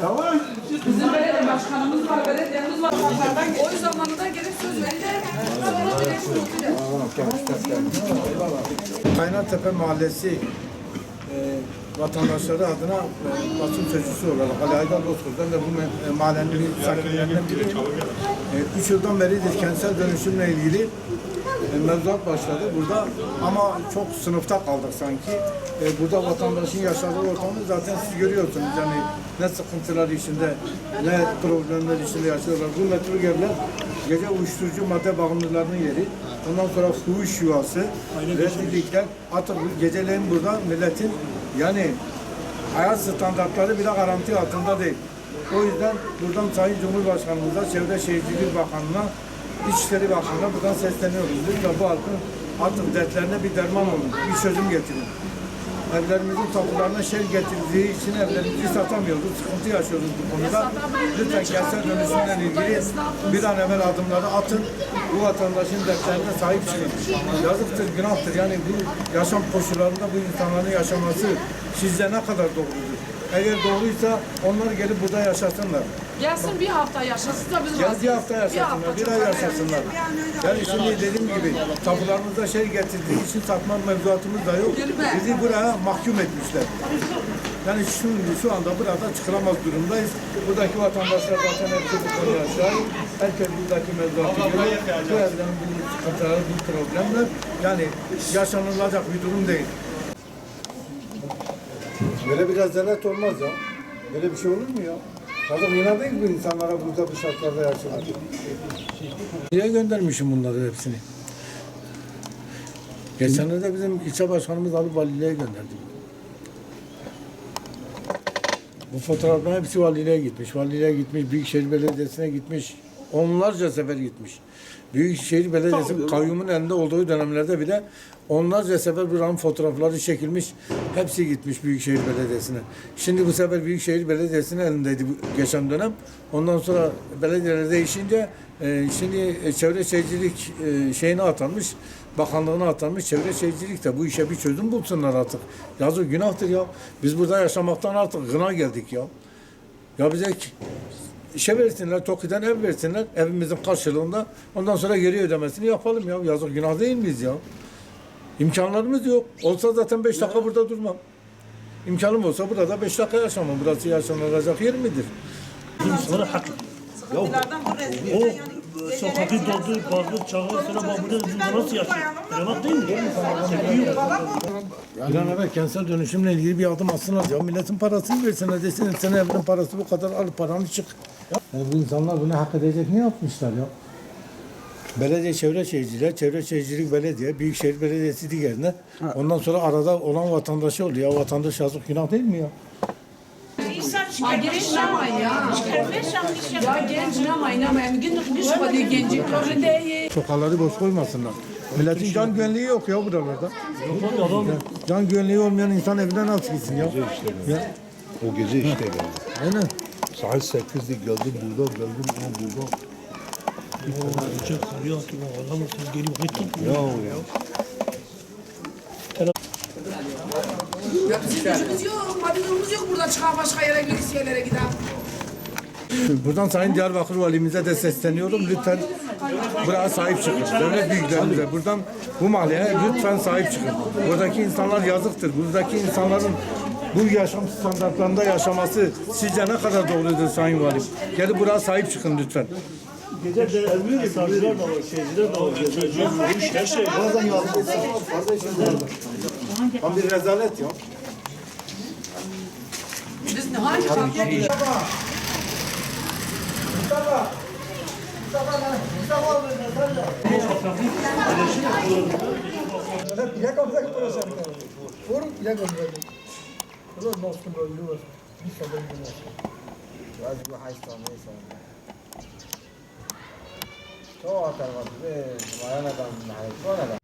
Tamam. Bizim belediye başkanımız var, belediyemiz var. O zamanında gelip söz verdi. Sonra birleşti. Mahallesi e, vatandaşları adına e, basın sözcüsü olarak Ali Aydar Bozkurt. Ben de bu e, mahallenin bir sakinlerinden biriyim. E, üç yıldan beridir kentsel dönüşümle ilgili e, mevzuat başladı burada ama çok sınıfta kaldık sanki. E, burada vatandaşın yaşadığı ortamı zaten siz görüyorsunuz. Yani ne sıkıntılar içinde, ne problemler içinde yaşıyorlar. Bu metro yerler gece uyuşturucu madde bağımlılarının yeri. Ondan sonra fuhuş yuvası, rezillikler. Artık geceleyin burada milletin yani hayat standartları bile garanti altında değil. O yüzden buradan Sayın Cumhurbaşkanımıza, Çevre Şehircilik Bakanı'na, İçişleri Bakanı'na buradan sesleniyoruz. Lütfen bu halkın artık dertlerine bir derman olun, bir çözüm getirin. Evlerimizin tapularına şer getirdiği için evlerimizi satamıyoruz, sıkıntı yaşıyoruz bu konuda. Lütfen kentsel dönüşümle ilgili bir an evvel adımları atın, bu vatandaşın dertlerine sahip çıkın. Yazıktır, günahtır. Yani bu yaşam koşullarında bu insanların yaşaması sizce ne kadar doğrudur? Eğer doğruysa onlar gelip burada yaşasınlar. Gelsin bir hafta yaşasın da biz Gel bir hafta yaşasınlar, bir ay yaşasınlar. Yani şimdi dediğim gibi tapularımızda şey getirdiği için satma mevzuatımız da yok. Bizi buraya mahkum etmişler. Yani şu, şu anda burada çıkılamaz durumdayız. Buradaki vatandaşlar zaten hepsi bu konuya şahit. Herkes buradaki mevzuatı görüyor. Bu evden bu sıkıntılar, bu problemler yani yaşanılacak bir durum değil. Böyle bir rezalet olmaz ya. Böyle bir şey olur mu ya? Zaten inanmayız bu insanlara burada bu şartlarda yaşamak. Niye göndermişim bunları hepsini? Geçenlerde bizim ilçe başkanımız alıp valiliğe gönderdi. Bu fotoğrafların hepsi valiliğe gitmiş. Valiliğe gitmiş, Büyükşehir Belediyesi'ne gitmiş. Onlarca sefer gitmiş. Büyükşehir Belediyesi kayyumun elinde olduğu dönemlerde bile onlarca sefer buranın fotoğrafları çekilmiş. Hepsi gitmiş Büyükşehir Belediyesi'ne. Şimdi bu sefer Büyükşehir Belediyesi'nin elindeydi bu geçen dönem. Ondan sonra belediyeler değişince e, şimdi e, çevre şehircilik e, şeyine atanmış. Bakanlığına atanmış çevre şehircilik de bu işe bir çözüm bulsunlar artık. Yazık günahtır ya. Biz burada yaşamaktan artık gına geldik ya. Ya bize işe versinler, TOKİ'den ev versinler evimizin karşılığında. Ondan sonra geri ödemesini yapalım ya. Yazık günah değil miyiz ya? İmkanlarımız yok. Olsa zaten beş dakika burada durmam. İmkanım olsa burada beş dakika yaşamam. Burası yaşanılacak yer midir? Sonra hak. Ya o sokakı doldu, bağırdı, çağırdı, sonra burada nasıl yaşıyor? Yalan değil mi? Bir an evvel kentsel dönüşümle ilgili bir adım atsınlar ya. Milletin parasını versinler desin. Senin evinin parası bu kadar al paranı çık. Ya bu insanlar bunu hak edecek ne yapmışlar ya? Belediye Çevre Şehirciler, Çevre Şehircilik Belediye, Büyükşehir Belediyesi diğerine. Ondan sonra arada olan vatandaşı oluyor. Ya vatandaş yazık günah değil mi ya? Ha genç ama ya. Ya genç ama inamayın. Gün güç oluyor genci. Projede Sokakları boş koymasınlar. Milletin can güvenliği yok ya buralarda. Adam Can güvenliği olmayan insan evine nasıl gitsin ya? ya. O gece işte geldi. Aynen. Saat 8'de geldim burada, geldim ama burada. uçak sürüyor, atıyor, adam siz geliyor, gittin. Ya ya. Ya bizim gücümüz yok. Haberimiz yok burada çıkan başka yere gidiyoruz yerlere giden. Buradan Sayın Diyarbakır Valimize de sesleniyorum. Lütfen buraya sahip çıkın. Devlet büyüklerimize buradan bu mahalleye lütfen sahip çıkın. Buradaki insanlar yazıktır. Buradaki insanların bu yaşam standartlarında yaşaması sizce ne kadar doğrudur Sayın Valim? Gelip buraya sahip çıkın lütfen. Gece de savcılar da var, şeyciler de var, gece yürüyüş, her şey. Bazen yazık. Tam bir rezalet ya. Biz ne hangi Bro, no solo you are. This is going to be. Çok atar var. Bayan adam. Bayan adam.